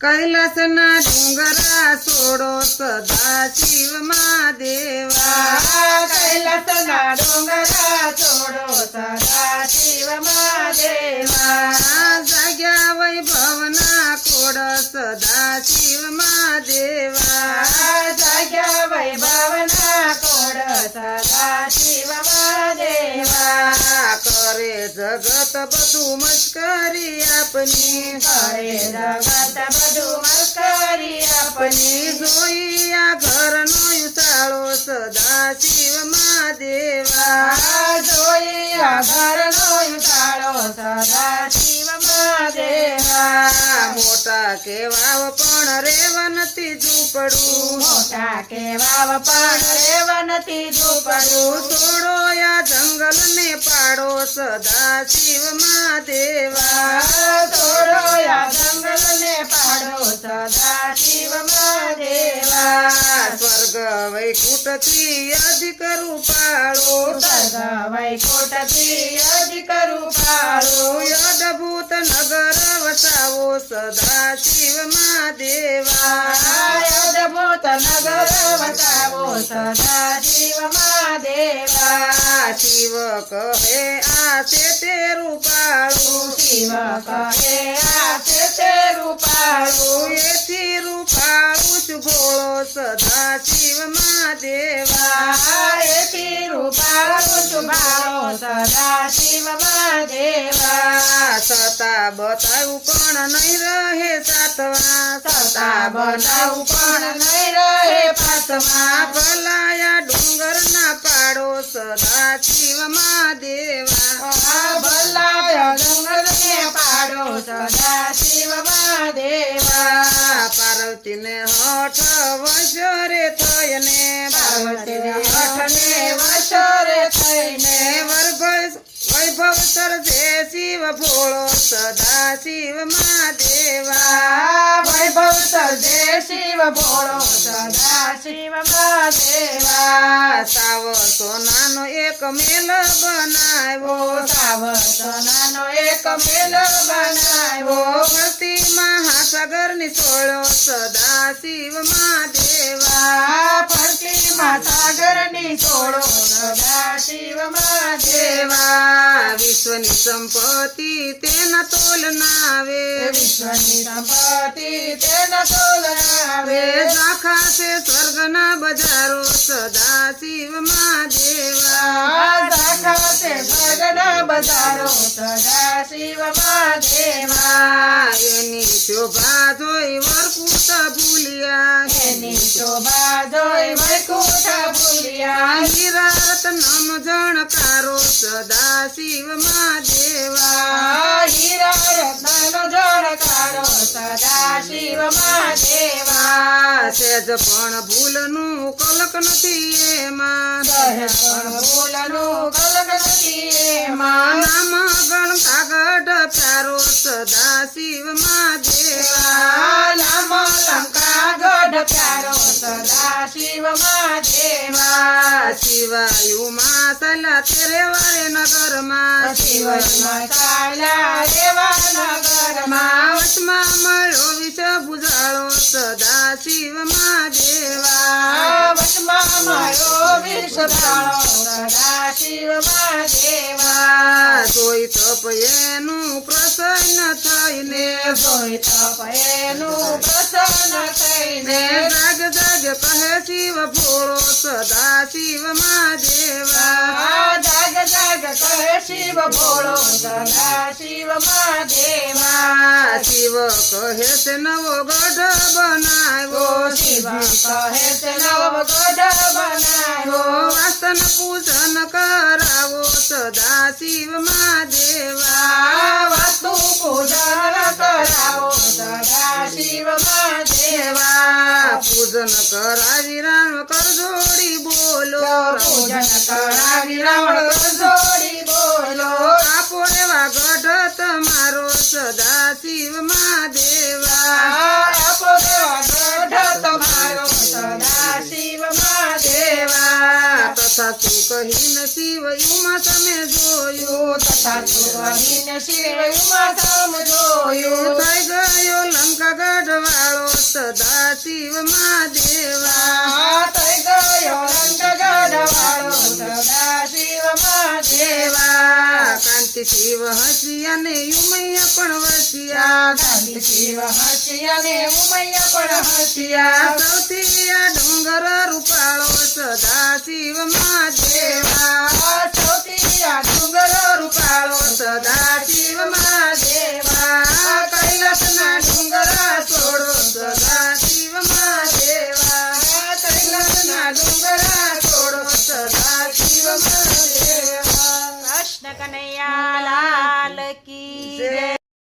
કૈલાસના ડુંગરા છોડો સદા શિવ મહાદેવા કૈલાસના ડુંગરા છોડો સદા શિવ મહાદેવા જાગ્યા વૈભવના કોડ સદા શિવ મહાદેવા જાગ્યા વૈભવના કોડ સદા શિવ મહાદેવા કરે જગત બધું મસ્કરી આપની. કરે જગત બધું મસ્કરી આપની. જોઈ આ ઘરનો ઉતાળો સદા શિવ મહાદેવા. જોઈ આ ઘરનો ઉતાળો સદા શિવ મહાદેવા. મોટા કેવાવ પણ રેવનથી ઝૂંપડું મોટા કેવાવ પણ રેવા નથી ઝૂંપડું છોડો આ જંગલ ને પાડો સદા શિવ મહાદેવા. છોડો આ જંગલ ને પાડો સદા શિવ મહાદેવા. સ્વર્ગ વૈકુટથી અધિક રૂપાળો સર્ગ વૈકુંઠથી અધિક રૂપાળો અદભૂત નગર વસાવો સદા શિવ મહાદેવા અદભુત નગર વસાવો સદા શિવ મહાદેવા શિવ કહે આ છે તે રૂપાળું. શિવ કહે આ છે તે રૂપાળું. એથી રૂપાળું છું ભોળો સદા શિવ મહાદેવા એથી રૂપાળું છુપાળો સદા શિવ મહાદેવા સતા બતાવું પણ નહીં રહે સાતવા. સતા બતાવું પણ નહીં રહે ના પાડો સદા શિવ મહાદેવા. આ ભલાય ડુંગર ને પાડો સદા શિવ મહાદેવા. પાર્વતી ને હઠ વજરે થઈને પાર્વતી હઠને વશરે થઈને. વૈભવ વૈભવ સરજે શિવ ભોળો સદા શિવ મહાદેવા. વૈભવ શિવ ભોળો સદા શિવ મહાદેવા સાવ સોનાનો એક મેલ બનાવ્યો સાવ સોનાનો એક મેલ બનાવ્યો ભક્તિ મહાસાગરની સોળો સદા શિવ મહાદેવા. ની છોડો સદા શિવ દેવા વિશ્વની સંપત્તિ તેના તોલ નાવે. વિશ્વની સંપત્તિ તેના તોલાવે સાખા છે સ્વર્ગના બજારો સદા શિવ મહાદેવા. છે સ્વર્ગના બજારો સદા શિવ મહાદેવા એની શોભા જોઈ વરકુટ ભૂલ્યા. એની શોભા જોઈ વૈકુંઠ ભૂલ્યા. હીરા રત્નમ જણકારો સદા શિવ મહાદેવા હીરા રત્નનો જળકારો સદા શિવ મહાદેવા સેજ પણ ભૂલનું કલક નથી એમાં. સહેજ પણ ભૂલનું કલક નથી એમાં. નામ ગણ કાગડ પ્યારો સદા શિવ મહાદેવા નામ લંકા ગઢ પ્યારો સદા શિવ મહાદેવા શિવાયુમાં સલા તેરે વારે નગરમાં શિવમાં ચાલ્યા રેવા નગરમાં વચમાં મળ્યો વિષ બુજાળો સદા શિવ મહાદેવા વચમાં મારો વિષ ભાળો સદા શિવ મહાદેવા જોઈ તપ એનું પ્રસન્ન થઈને જોઈ તપેનું પ્રસન્ન થઈને જાગ જાગ કહે શિવ ભોળો સદા શિવ મહાદેવા જાગ જાગ કહે શિવ ભોળો સદા શિવ મહાદેવા શિવ કહે છે નવો ગઢ બનાવ્યો. શિવ કહે છે નવ ગઢ બનાવ્યો. વાસન પૂજન કરાવો સદા શિવ મહાદેવા પૂજન કરાવી રામ કરજોડી બોલો. પૂજન કરાવી રામ જોડી બોલો. આપો એવા ગઢ તમારો સદા શિવ મહાદેવા. આપો એવા ગઢ તમારો સદા શિવ મહાદેવા. તથા શું કહીને શિવ યુમાં તમે જોયું. તથા સુરહીન શિવ ઉમા તમે જોયું. થઈ ગયો લંકા ગઢ વાળો સદા શિવ મહાદેવા. થઈ ગયો રંગ ગઢવાળો સદા શિવ મહાદેવા. દેવા કાંતિ શિવ હસી અને ઉમૈયા પણ વસિયા. કાંતિ શિવ હસી અને ઉમૈયા પણ હસ્યા સૌથી આ ડુંગર રૂપાળો સદા શિવ મહાદેવા. ಶಿವಮ